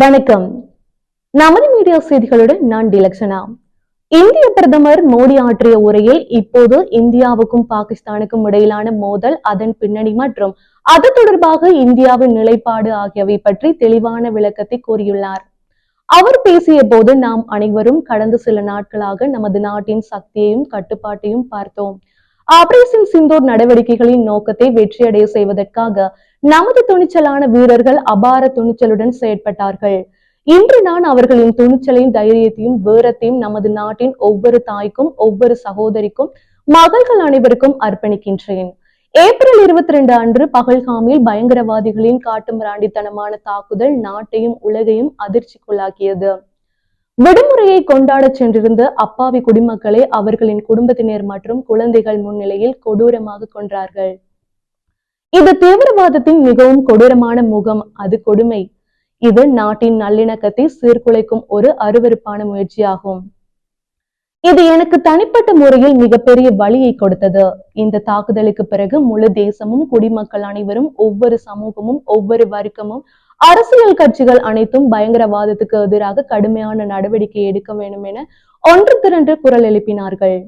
வணக்கம். நமது மீடியா செய்திகளுடன் நான் டிலக்ஷனா. இந்திய பிரதமர் மோடி ஆற்றிய உரையில் இப்போது இந்தியாவுக்கும் பாகிஸ்தானுக்கும் இடையிலான மோதல் அதன் பின்னணி மற்றும் அது தொடர்பாக இந்தியாவின் நிலைப்பாடு ஆகியவை பற்றி தெளிவான விளக்கத்தை கூறியுள்ளார். அவர் பேசிய போது நாம் அனைவரும் கடந்த சில நாட்களாக நமது நாட்டின் சக்தியையும் கட்டுப்பாட்டையும் பார்த்தோம். ஆபரேஷன் சிந்தூர் நடவடிக்கைகளின் நோக்கத்தை வெற்றியடைய செய்வதற்காக நமது துணிச்சலான வீரர்கள் அபார துணிச்சலுடன் செயற்பட்டார்கள். இன்று நான் அவர்களின் துணிச்சலையும் தைரியத்தையும் வீரத்தையும் நமது நாட்டின் ஒவ்வொரு தாய்க்கும் ஒவ்வொரு சகோதரிக்கும் மகள்கள் அனைவருக்கும் அர்ப்பணிக்கின்றேன். ஏப்ரல் இருபத்தி ரெண்டு அன்று பகல்காமில் பயங்கரவாதிகளின் காட்டுமிராண்டித்தனமான தாக்குதல் நாட்டையும் உலகையும் அதிர்ச்சிக்குள்ளாக்கியது. விடுமுறையை கொண்டாடச் சென்றிருந்த அப்பாவி குடிமக்களை அவர்களின் குடும்பத்தினர் மற்றும் குழந்தைகள் முன்னிலையில் கொடூரமாக கொன்றார்கள். இது தீவிரவாதத்தின் மிகவும் கொடூரமான முகம். அது கொடுமை. இது நாட்டின் நல்லிணக்கத்தை சீர்குலைக்கும் ஒரு அருவருப்பான முயற்சியாகும். இது எனக்கு தனிப்பட்ட முறையில் மிகப்பெரிய வழியை கொடுத்தது. இந்த தாக்குதலுக்கு பிறகு முழு தேசமும் குடிமக்கள் அனைவரும் ஒவ்வொரு சமூகமும் ஒவ்வொரு வர்க்கமும் அரசியல் கட்சிகள் அனைத்தும் பயங்கரவாதத்துக்கு எதிராக கடுமையான நடவடிக்கை எடுக்க வேண்டும் என ஒன்று திரண்டு குரல் எழுப்பினார்கள்.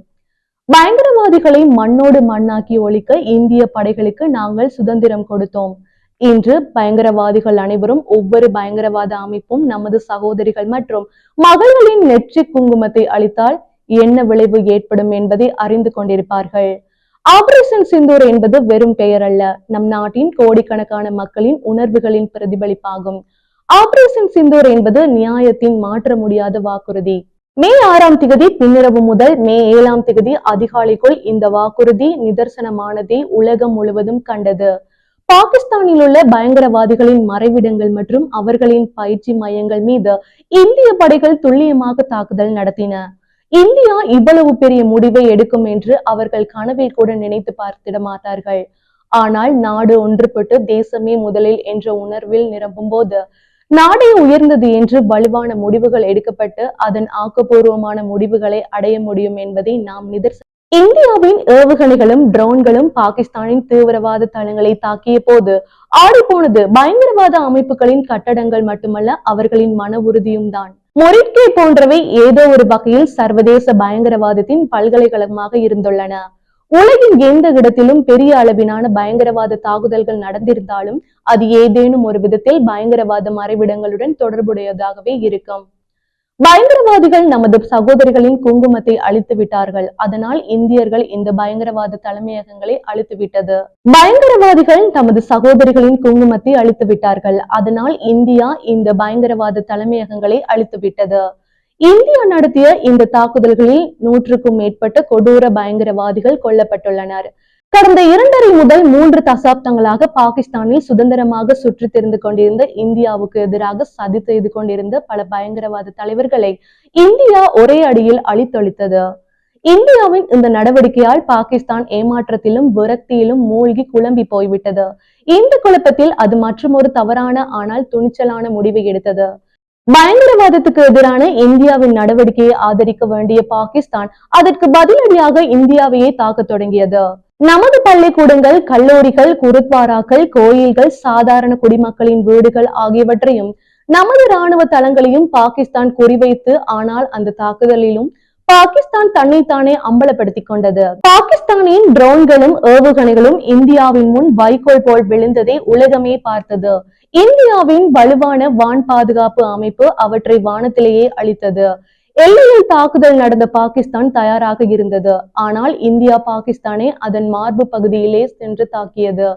பயங்கரவாதிகளை மண்ணோடு மண்ணாக்கி ஒழிக்க இந்திய படைகளுக்கு நாங்கள் சுதந்திரம் கொடுத்தோம். இன்று பயங்கரவாதிகள் அனைவரும் ஒவ்வொரு பயங்கரவாத அமைப்பும் நமது சகோதரிகள் மற்றும் மகள்களின் நெற்றி குங்குமத்தை அளித்தால் என்ன விளைவு ஏற்படும் என்பதை அறிந்து கொண்டிருப்பார்கள். ஆபரேஷன் சிந்தூர் என்பது வெறும் பெயர் அல்ல. நம் நாட்டின் கோடிக்கணக்கான மக்களின் உணர்வுகளின் பிரதிபலிப்பாகும். ஆபரேஷன் சிந்தூர் என்பது நியாயத்தின் மாற்ற முடியாத வாக்குறுதி. மே ஆறாம் திகதி பின்னிரவு முதல் மே ஏழாம் திகதி அதிகாலைக்குள் இந்த வாக்குறுதி நிதர்சனமானதை உலகம் முழுவதும் கண்டது. பாகிஸ்தானில் உள்ள பயங்கரவாதிகளின் மறைவிடங்கள் மற்றும் அவர்களின் பயிற்சி மையங்கள் மீது இந்திய படைகள் துல்லியமாக தாக்குதல் நடத்தின. இந்தியா இவ்வளவு பெரிய முடிவை எடுக்கும் என்று அவர்கள் கனவில் கூட நினைத்து பார்த்திட மாட்டார்கள். ஆனால் நாடு ஒன்றுபட்டு தேசமே முதலில் என்ற உணர்வில் நிரம்பும் போது நாடே உயர்ந்தது என்று வலுவான முடிவுகள் எடுக்கப்பட்டு அதன் ஆக்கப்பூர்வமான முடிவுகளை அடைய முடியும் என்பதை நாம் நிதர்சன இந்தியாவின் ஏவுகணைகளும் ட்ரோன்களும் பாகிஸ்தானின் தீவிரவாத தளங்களை தாக்கிய போது ஆடிப்போனது பயங்கரவாத அமைப்புகளின் கட்டடங்கள் மட்டுமல்ல அவர்களின் மன உறுதியும் தான் மொரிட்கே போன்றவை ஏதோ ஒரு வகையில் சர்வதேச பயங்கரவாதத்தின் பல்கலைக்கழகமாக இருந்துள்ளன. உலகின் எந்த இடத்திலும் பெரிய அளவிலான பயங்கரவாத தாக்குதல்கள் நடந்திருந்தாலும் அது ஏதேனும் ஒரு விதத்தில் பயங்கரவாத மறைவிடங்களுடன் தொடர்புடையதாகவே இருக்கும். பயங்கரவாதிகள் நமது சகோதரிகளின் குங்குமத்தை அழித்து விட்டார்கள். அதனால் இந்தியர்கள் இந்த பயங்கரவாத தலைமையகங்களை அழித்து விட்டது. பயங்கரவாதிகள் தமது சகோதரிகளின் குங்குமத்தை அழித்து விட்டார்கள். அதனால் இந்தியா இந்த பயங்கரவாத தலைமையகங்களை அழித்து விட்டது. இந்தியா நடத்திய இந்த தாக்குதல்களில் நூற்றுக்கும் மேற்பட்ட கொடூர பயங்கரவாதிகள் கொல்லப்பட்டுள்ளனர். கடந்த இரண்டரை முதல் மூன்று தசாப்தங்களாக பாகிஸ்தானில் சுதந்திரமாக சுற்றி திரிந்து கொண்டிருந்த இந்தியாவுக்கு எதிராக சதி செய்து கொண்டிருந்த பல பயங்கரவாத தலைவர்களை இந்தியா ஒரே அடியில் அழித்தொழித்தது. இந்தியாவின் இந்த நடவடிக்கையால் பாகிஸ்தான் ஏமாற்றத்திலும் விரக்தியிலும் மூழ்கி குழம்பி போய்விட்டது. இந்த குழப்பத்தில் அது மற்றொரு தவறான ஆனால் துணிச்சலான முடிவை எடுத்தது. பயங்கரவாதத்துக்கு எதிரான இந்தியாவின் நடவடிக்கையை ஆதரிக்க வேண்டிய பாகிஸ்தான் அதற்கு பதிலடியாக இந்தியாவையே தாக்க தொடங்கியது. நமது பள்ளிக்கூடங்கள் கல்லூரிகள் குருத்வாராக்கள் கோயில்கள் சாதாரண குடிமக்களின் வீடுகள் ஆகியவற்றையும் நமது ராணுவ தளங்களையும் பாகிஸ்தான் குறிவைத்து ஆனால் அந்த தாக்குதலிலும் பாகிஸ்தான் தன்னைத்தானே அம்பலப்படுத்திக் கொண்டது. பாகிஸ்தானின் ட்ரோன்களும் ஏவுகணைகளும் இந்தியாவின் முன் வைக்கோல் போல் விழுந்ததை உலகமே பார்த்தது. இந்தியாவின் வலுவான வான் பாதுகாப்பு அமைப்பு அவற்றை வானத்திலேயே அளித்தது எல்லையில் தாக்குதல் நடந்த பாகிஸ்தான் தயாராக இருந்தது. ஆனால் இந்தியா பாகிஸ்தானை அதன் மார்பு பகுதியிலே சென்று தாக்கியது.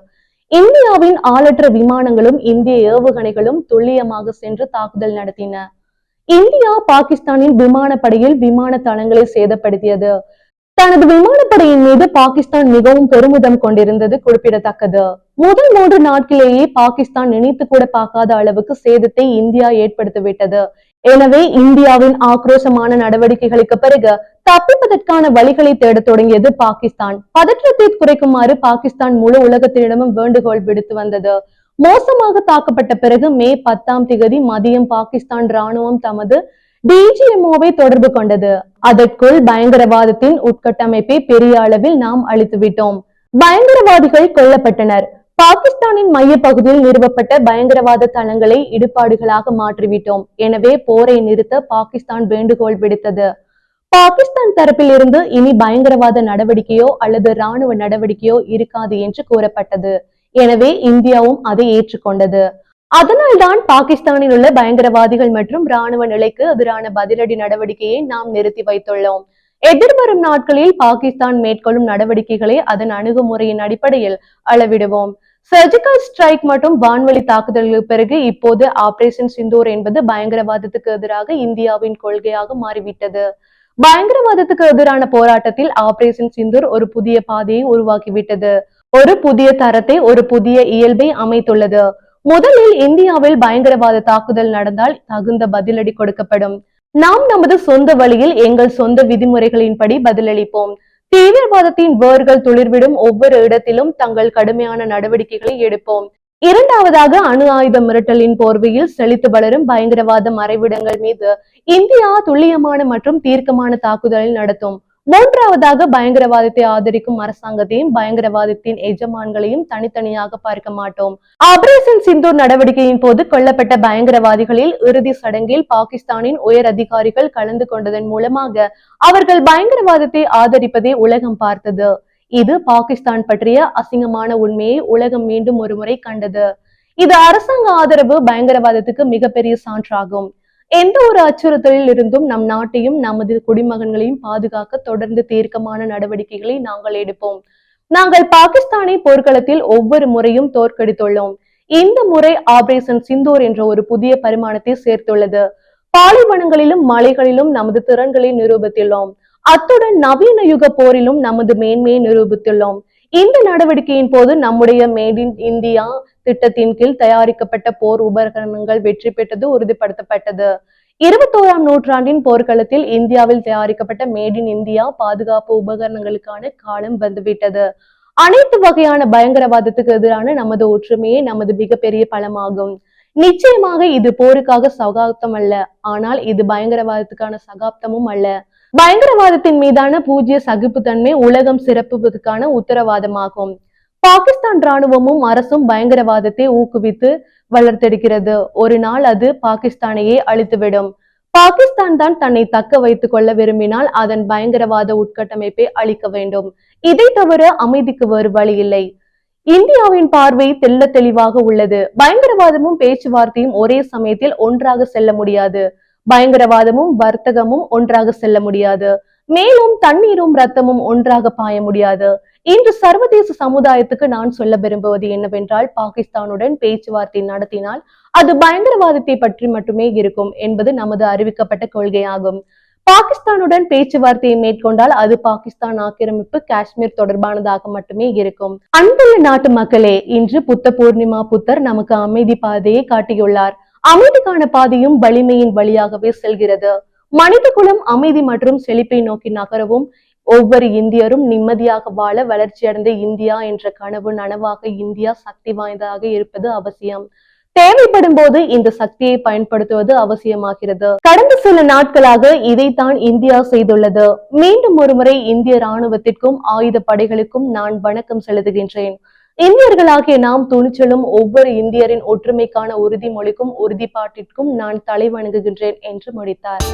இந்தியாவின் ஆளற்ற விமானங்களும் இந்திய ஏவுகணைகளும் துல்லியமாக சென்று தாக்குதல் நடத்தின. இந்தியா பாகிஸ்தானின் விமானப்படையில் விமான தளங்களை சேதப்படுத்தியது. தனது விமானப்படையின் மீது பாகிஸ்தான் மிகவும் பெருமிதம் கொண்டிருந்தது குறிப்பிடத்தக்கது. முதல் மூன்று நாட்களிலேயே பாகிஸ்தான் நினைத்து கூட பார்க்காத அளவுக்கு சேதத்தை இந்தியா ஏற்படுத்திவிட்டது. எனவே இந்தியாவின் ஆக்ரோஷமான நடவடிக்கைகளுக்கு பிறகு தப்பிப்பதற்கான வழிகளை தேடத் தொடங்கியது பாகிஸ்தான். பதற்றத்தை குறைக்குமாறு பாகிஸ்தான் முழு உலகத்தினிடமும் வேண்டுகோள் விடுத்து வந்தது. மோசமாக தாக்கப்பட்ட பிறகு மே பத்தாம் திகதி மதியம் பாகிஸ்தான் ராணுவம் தமது டிஜிஎம்ஓவை தொடர்பு கொண்டது. அதற்குள் பயங்கரவாதத்தின் உட்கட்டமைப்பை பெரிய அளவில் நாம் அழித்துவிட்டோம். பயங்கரவாதிகள் கொல்லப்பட்டனர். பாகிஸ்தானின் மைய பகுதியில் நிறுவப்பட்ட பயங்கரவாத தளங்களை இடுபாடுகளாக மாற்றிவிட்டோம். எனவே போரை நிறுத்த பாகிஸ்தான் வேண்டுகோள் விடுத்தது. பாகிஸ்தான் தரப்பில் இருந்து இனி பயங்கரவாத நடவடிக்கையோ அல்லது ராணுவ நடவடிக்கையோ இருக்காது என்று கூறப்பட்டது. எனவே இந்தியாவும் அதை ஏற்றுக்கொண்டது. அதனால்தான் பாகிஸ்தானில் உள்ள பயங்கரவாதிகள் மற்றும் ராணுவ நிலைக்கு எதிரான பதிலடி நடவடிக்கையை நாம் நிறுத்தி வைத்துள்ளோம். எதிர்வரும் நாட்களில் பாகிஸ்தான் மேற்கொள்ளும் நடவடிக்கைகளை அதன் அணுகுமுறையின் அடிப்படையில் அளவிடுவோம். சர்ஜிக்கல் ஸ்ட்ரைக் மற்றும் வான்வழி தாக்குதல்களுக்கு பிறகு இப்போது ஆபரேஷன் சிந்தூர் என்பது பயங்கரவாதத்துக்கு எதிராக இந்தியாவின் கொள்கையாக மாறிவிட்டது. பயங்கரவாதத்துக்கு எதிரான போராட்டத்தில் ஆபரேஷன் சிந்தூர் ஒரு புதிய பாதையை உருவாக்கிவிட்டது. ஒரு புதிய தரத்தை ஒரு புதிய இயல்பை அமைத்துள்ளது. முதலில் இந்தியாவில் பயங்கரவாத தாக்குதல் நடந்தால் தகுந்த பதிலடி கொடுக்கப்படும். நாம் நமது சொந்த வழியில் எங்கள் சொந்த விதிமுறைகளின்படி பதிலளிப்போம். தீவிரவாதத்தின் வேர்கள் துளிர்விடும் ஒவ்வொரு இடத்திலும் தங்கள் கடுமையான நடவடிக்கைகளை எடுப்போம். இரண்டாவதாக அணு ஆயுத மிரட்டலின் போர்வையில் செழித்து வளரும் பயங்கரவாத மறைவிடங்கள் மீது இந்தியா துல்லியமான மற்றும் தீர்க்கமான தாக்குதலை நடத்தும். மூன்றாவதாக பயங்கரவாதத்தை ஆதரிக்கும் அரசாங்கத்தையும் பயங்கரவாதத்தின் எஜமான்களையும் தனித்தனியாக பார்க்க மாட்டோம். ஆபரேஷன் சிந்தூர் நடவடிக்கையின் போது கொல்லப்பட்ட பயங்கரவாதிகளில் இறுதி சடங்கில் பாகிஸ்தானின் உயர் அதிகாரிகள் கலந்து கொண்டதன் மூலமாக அவர்கள் பயங்கரவாதத்தை ஆதரிப்பதை உலகம் பார்த்தது. இது பாகிஸ்தான் பற்றிய அசிங்கமான உண்மையை உலகம் மீண்டும் ஒருமுறை கண்டது. இது அரசாங்க ஆதரவு பயங்கரவாதத்துக்கு மிகப்பெரிய சான்றாகும். எந்த ஒரு அச்சுறுத்தலில் இருந்தும் நம் நாட்டையும் நமது குடிமகன்களையும் பாதுகாக்க தொடர்ந்து தீர்க்கமான நடவடிக்கைகளை நாங்கள் எடுப்போம். நாங்கள் பாகிஸ்தானை போர்க்களத்தில் ஒவ்வொரு முறையும் தோற்கடித்துள்ளோம். இந்த முறை ஆபரேஷன் சிந்தூர் என்ற ஒரு புதிய பரிமாணத்தை சேர்த்துள்ளது. பாலைவனங்களிலும் மலைகளிலும் நமது திறன்களை நிரூபித்துள்ளோம். அத்துடன் நவீன யுக போரிலும் நமது மேன்மையை நிரூபித்துள்ளோம். இந்த நடவடிக்கையின் போது நம்முடைய மேட் இன் இந்தியா திட்டத்தின் கீழ் தயாரிக்கப்பட்ட போர் உபகரணங்கள் வெற்றி பெற்றது உறுதிப்படுத்தப்பட்டது. இருபத்தோராம் நூற்றாண்டின் போர்க்களத்தில் இந்தியாவில் தயாரிக்கப்பட்ட மேட் இன் இந்தியா பாதுகாப்பு உபகரணங்களுக்கான காலம் வந்துவிட்டது. அனைத்து வகையான பயங்கரவாதத்துக்கு எதிரான நமது ஒற்றுமையே நமது மிகப்பெரிய பலமாகும். நிச்சயமாக இது போருக்காக சகாப்தம் அல்ல ஆனால் இது பயங்கரவாதத்துக்கான சகாப்தமும் அல்ல. பயங்கரவாதத்தின் மீதான பூஜ்ய சகிப்புத்தன்மை உலகம் சிறப்புவதற்கான உத்தரவாதமாகும். பாகிஸ்தான் ராணுவமும் அரசும் பயங்கரவாதத்தை ஊக்குவித்து வளர்த்தெடுக்கிறது. ஒரு நாள் அது பாகிஸ்தானையே அழித்துவிடும். பாகிஸ்தான் தான் தன்னை தக்க வைத்துக் கொள்ள விரும்பினால் அதன் பயங்கரவாத உட்கட்டமைப்பை அளிக்க வேண்டும். இதை தவிர அமைதிக்கு வேறு வழி இல்லை. இந்தியாவின் பார்வை தெல்ல தெளிவாக உள்ளது. பயங்கரவாதமும் பேச்சுவார்த்தையும் ஒரே சமயத்தில் ஒன்றாக செல்ல முடியாது. பயங்கரவாதமும் வர்த்தகமும் ஒன்றாக செல்ல முடியாது. மேலும் தண்ணீரும் ரத்தமும் ஒன்றாக பாய முடியாது. இன்று சர்வதேச சமுதாயத்துக்கு நான் சொல்ல விரும்புவது என்னவென்றால் பாகிஸ்தானுடன் பேச்சுவார்த்தை நடத்தினால் அது பயங்கரவாதத்தை பற்றி மட்டுமே இருக்கும் என்பது நமது அறிவிக்கப்பட்ட கொள்கையாகும். பாகிஸ்தானுடன் பேச்சுவார்த்தையை மேற்கொண்டால் அது பாகிஸ்தான் ஆக்கிரமிப்பு காஷ்மீர் தொடர்பானதாக மட்டுமே இருக்கும். அன்புள்ள நாட்டு மக்களே இன்று புத்த பூர்ணிமா புத்தர் நமக்கு அமைதி பாதையை காட்டியுள்ளார். அமைதிக்கான பாதையும் வலிமையின் வழியாகவே செல்கிறது. மனித குலம் அமைதி மற்றும் செழிப்பை நோக்கி நகரவும் ஒவ்வொரு இந்தியரும் நிம்மதியாக வாழ வளர்ச்சியடைந்த இந்தியா என்ற கனவு நனவாக இந்தியா சக்தி வாய்ந்ததாக இருப்பது அவசியம். தேவைப்படும் போது இந்த சக்தியை பயன்படுத்துவது அவசியமாகிறது. கடந்த சில நாட்களாக இதைத்தான் இந்தியா செய்துள்ளது. மீண்டும் ஒருமுறை இந்திய ராணுவத்திற்கும் ஆயுத படைகளுக்கும் நான் வணக்கம் செலுத்துகின்றேன். இந்தியர்களாகிய நாம் துணிச்சலும் ஒவ்வொரு இந்தியரின் ஒற்றுமைக்கான உறுதிமொழிக்கும் உறுதிப்பாட்டிற்கும் நான் தலை வணங்குகின்றேன் என்று முடித்தார்.